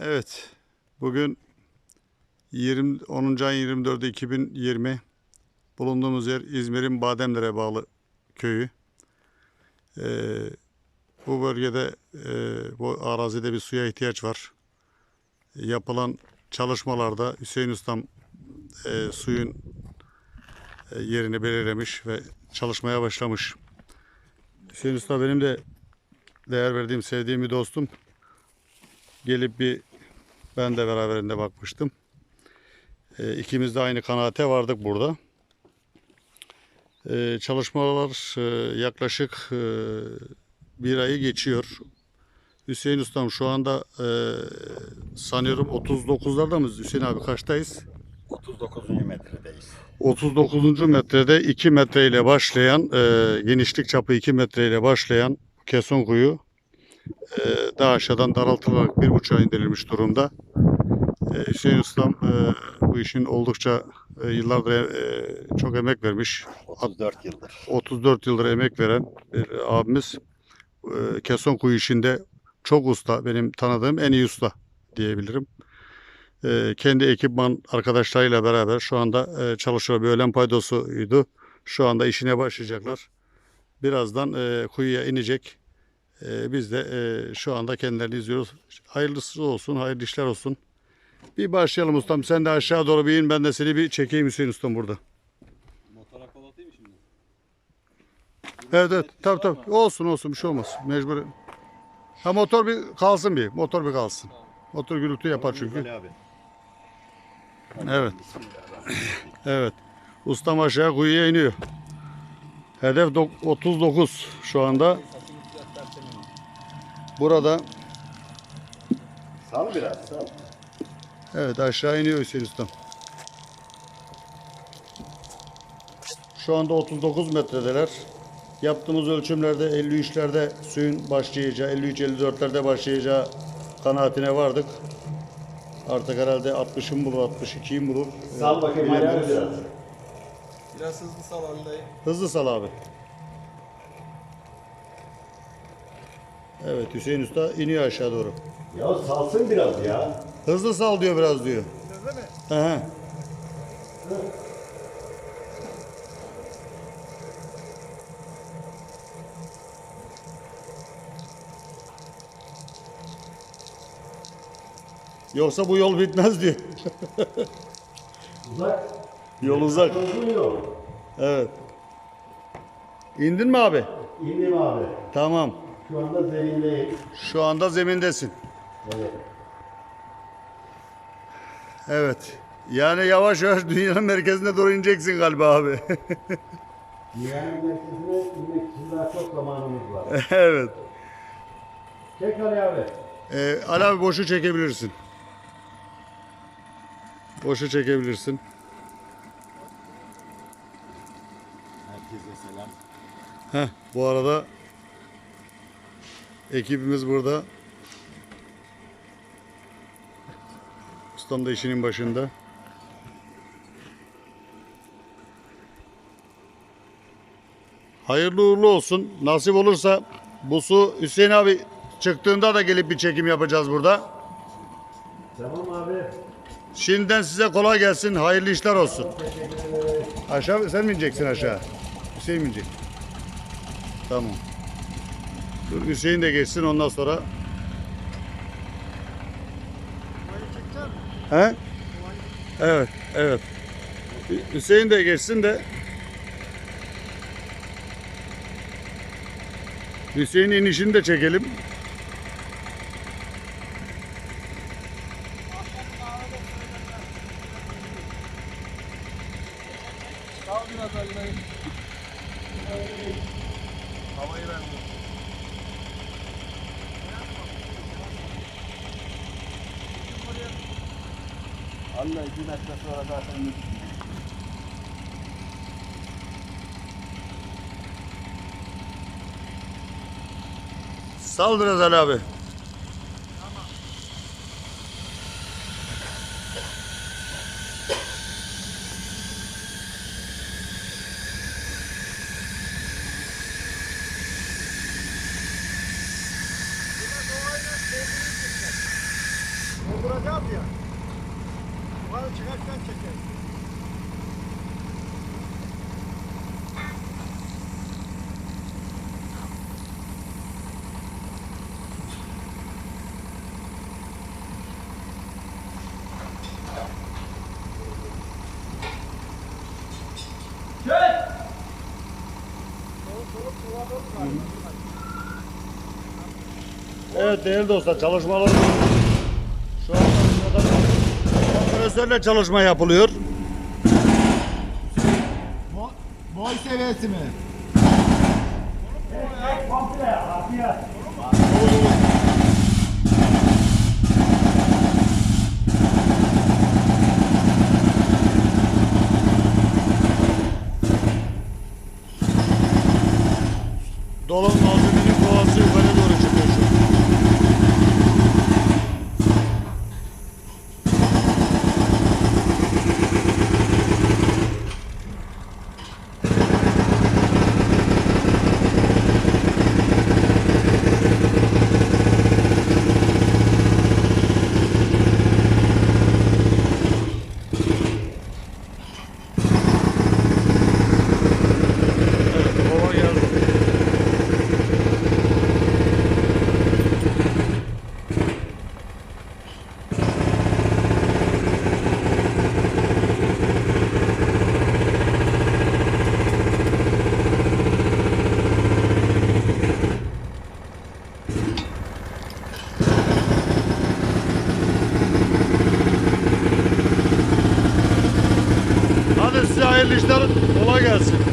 Evet. Bugün 20 10. ayın 24'ü 2020 bulunduğumuz yer İzmir'in Bademdere bağlı köyü. Ee, bu bölgede e, bu arazide bir suya ihtiyaç var. Yapılan çalışmalarda Hüseyin Ustam e, suyun e, yerini belirlemiş ve çalışmaya başlamış. Hüseyin Usta benim de değer verdiğim, sevdiğim bir dostum. Gelip bir ben de beraberinde bakmıştım. E, ikimiz de aynı kanaate vardık burada. E, çalışmalar e, yaklaşık e, bir ayı geçiyor. Hüseyin Ustam şu anda e, sanıyorum 39'larda mıyız? Hüseyin abi kaçtayız? 39. metredeyiz. 39. metrede 2 metre ile başlayan e, genişlik çapı 2 metre ile başlayan keson kuyu daha aşağıdan daraltılarak 1.5'a indirilmiş durumda. E, Hüseyin Ustam e, bu işin oldukça e, yıllardır e, çok emek vermiş. 34 yıldır. 34 yıldır emek veren bir abimiz. E, keson kuyu işinde çok usta. Benim tanıdığım en iyi usta diyebilirim. Kendi ekipman arkadaşlarıyla beraber şu anda çalışıyor. Bir öğlen paydosuydu. Şu anda işine başlayacaklar. Birazdan kuyuya inecek. E, biz de e, şu anda kendilerini izliyoruz. Hayırlısı olsun, hayırlı işler olsun. Bir başlayalım ustam. Sen de aşağı doğru bir in. Ben de seni bir çekeyim Hüseyin ustam burada. Motora kol atayım şimdi? Evet evet tabii tabii olsun olsun bir şey olmaz mecbur. Ha motor bir kalsın bir motor bir kalsın. Motor gürültü yapar çünkü. Evet evet. Ustam aşağı kuyuya iniyor. Hedef dok- 39 şu anda. Burada Sal biraz sal. evet aşağı iniyor Hüseyin Ustam. Şu anda 39 metredeler. Yaptığımız ölçümlerde 53'lerde suyun başlayacağı, 53-54'lerde başlayacağı kanaatine vardık. Artık herhalde 60'ın bulur, 62'yi bulur. Sal bakayım abi biraz. Biraz hızlı sal Ali'yi. Hızlı sal abi. Evet Hüseyin Usta iniyor aşağı doğru. Ya salsın biraz ya. Hızlı sal diyor biraz diyor. Hızlı mı? Hı hı. Yoksa bu yol bitmez diyor. Uzak. Yol uzak. Evet. İndin mi abi? İndim abi. Tamam. Şu anda zemindeyim. Şu anda zemindesin. Evet. Evet. Yani yavaş yavaş dünyanın merkezine doğru ineceksin galiba abi. Dünyanın merkezine inmek için daha çok zamanımız var. evet. Çek Ali abi. Ee, Ali abi boşu çekebilirsin. Boşu çekebilirsin. Herkese selam. Heh, bu arada ekibimiz burada. Ustam da işinin başında. Hayırlı uğurlu olsun. Nasip olursa bu su Hüseyin abi çıktığında da gelip bir çekim yapacağız burada. Tamam abi. Şimdiden size kolay gelsin. Hayırlı işler olsun. Aşağı sen mi ineceksin aşağı? Hüseyin mi inecek? Tamam. Dur Hüseyin de geçsin ondan sonra. He? Evet, evet. Hü- Hüseyin de geçsin de. Hüseyin'in inişini de çekelim. Havayı ver. Allah iki metre sonra zaten Sal biraz Ali abi. kuracağız ya. Yukarı çıkarken çekeriz. Evet değerli dostlar çalışmalar şu anda kompresörle çalışma yapılıyor. Boy seviyesi mi? Dolum satışlar ola gelsin.